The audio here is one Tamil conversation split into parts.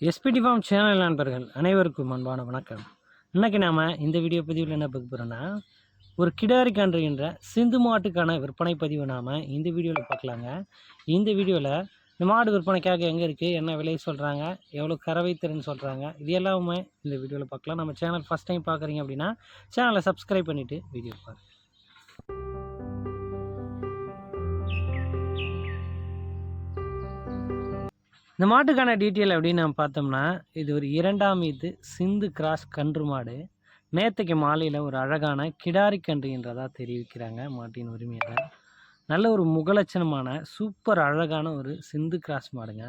எஸ்பிடி ஃபார்ம் சேனல் நண்பர்கள் அனைவருக்கும் அன்பான வணக்கம். இன்றைக்கி நாம் இந்த வீடியோ பதிவில் என்ன பார்க்க போகிறோன்னா ஒரு கிடாரி கன்றுகின்ற சிந்து மாட்டுக்கான விற்பனை பதிவு நாம் இந்த வீடியோவில் பார்க்கலாங்க. இந்த வீடியோவில் இந்த மாடு விற்பனைக்காக எங்கே இருக்குது என்ன விலை சொல்கிறாங்க எவ்வளோ கறவை திறன் சொல்கிறாங்க இது எல்லாமே இந்த வீடியோவில் பார்க்கலாம். நம்ம சேனல் ஃபஸ்ட் டைம் பார்க்குறீங்க அப்படின்னா சேனலை சப்ஸ்கிரைப் பண்ணிவிட்டு வீடியோ பாருங்கள் இந்த மாட்டுக்கான டீட்டெயில் அப்படின்னு நம்ம பார்த்தோம்னா இது ஒரு இரண்டாம் இது சிந்து கிராஸ் கன்று மாடு. நேற்றுக்கு மாலையில் ஒரு அழகான கிடாரி கன்று என்றதாக தெரிவிக்கிறாங்க மாட்டின் உரிமையாளர். நல்ல ஒரு முகலட்சணமான சூப்பர் அழகான ஒரு சிந்து கிராஸ் மாடுங்க.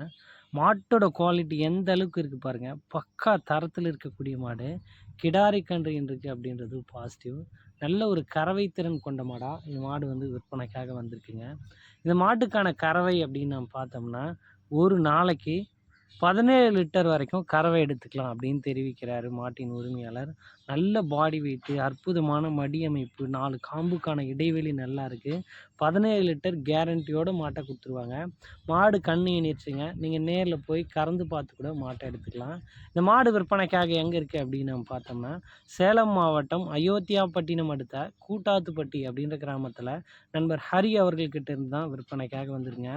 மாட்டோட குவாலிட்டி எந்த அளவுக்கு இருக்குது பாருங்கள் பக்கா தரத்தில் இருக்கக்கூடிய மாடு கிடாரி கன்று இருக்குது அப்படின்றது பாசிட்டிவ் நல்ல ஒரு கறவை திறன் கொண்ட மாடாக இந்த மாடு வந்து விற்பனைக்காக வந்திருக்குங்க. இந்த மாட்டுக்கான கறவை அப்படின்னு நம்ம பார்த்தோம்னா ஒரு நாளைக்கு பதினேழு லிட்டர் வரைக்கும் கறவை எடுத்துக்கலாம் அப்படின்னு தெரிவிக்கிறாரு மாட்டின் உரிமையாளர். நல்ல பாடி வெயிட்டு அற்புதமான மடி அமைப்பு நாலு காம்புக்கான இடைவெளி நல்லா இருக்குது பதினேழு லிட்டர் கேரண்டியோட மாட்டை கொடுத்துருவாங்க. மாடு கண்ணு இணைச்சுங்க நீங்கள் நேரில் போய் கறந்து பார்த்து கூட மாட்டை எடுத்துக்கலாம். இந்த மாடு விற்பனைக்காக எங்கே இருக்குது அப்படின்னு நம்ம பார்த்தோம்னா சேலம் மாவட்டம் அயோத்தியாப்பட்டினம் அடுத்த கூட்டாத்துப்பட்டி அப்படின்ற கிராமத்தில் நண்பர் ஹரி அவர்கள்கிட்ட இருந்து தான் விற்பனைக்காக வந்துருங்க.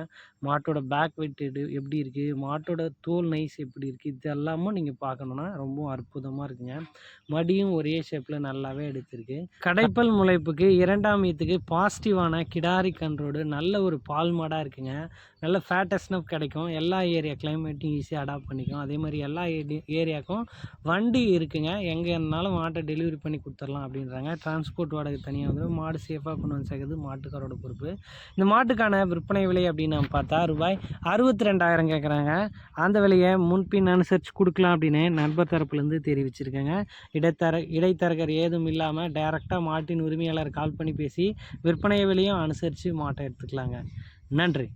மாட்டோட பேக் வெயிட் எப்படி இருக்குது மாட்டோட தோல் நைஸ் எப்படி இருக்குது இது எல்லாமும் நீங்கள் பார்க்கணுன்னா ரொம்பவும் அற்புதமாக இருக்குங்க. மடியும் ஒரே ஷேப்பில் நல்லாவே எடுத்திருக்கு. கடைப்பல் முளைப்புக்கு இரண்டாம் ஈத்துக்கு பாசிட்டிவான கிடாரி கன்றோடு நல்ல ஒரு பால் மாடாக இருக்குங்க. நல்ல ஃபேட்டஸ்னப் கிடைக்கும். எல்லா ஏரியா கிளைமேட்டையும் ஈஸியாக அடாப்ட் பண்ணிக்கும் அதே மாதிரி எல்லா ஏரியாவுக்கும் வண்டி இருக்குங்க. எங்கே இருந்தாலும் மாட்டை டெலிவரி பண்ணி கொடுத்துடலாம் அப்படின்றாங்க. டிரான்ஸ்போர்ட் வாடகை தனியாக வந்துடும் மாடு சேஃபாக கொண்டு வந்து சேர்க்குறது மாட்டுக்காரோட பொறுப்பு. இந்த மாட்டுக்கான விற்பனை விலை அப்படின்னு நம்ம பார்த்தா ரூபாய் அறுபத்தி ரெண்டாயிரம் கேட்குறாங்க. அந்த விலையை முன்பின் அனுசரித்து கொடுக்கலாம் அப்படின்னு நண்பர் தரப்புலேருந்து தெரிவிச்சிருக்கேங்க. இடைத்தர இடைத்தரகர் ஏதும் இல்லாமல் டைரெக்டாக மாட்டின் உரிமையாளர் கால் பண்ணி பேசி விற்பனை விலையும் அனுசரித்து மாட்டை எடுத்துக்கலாங்க. நன்றி.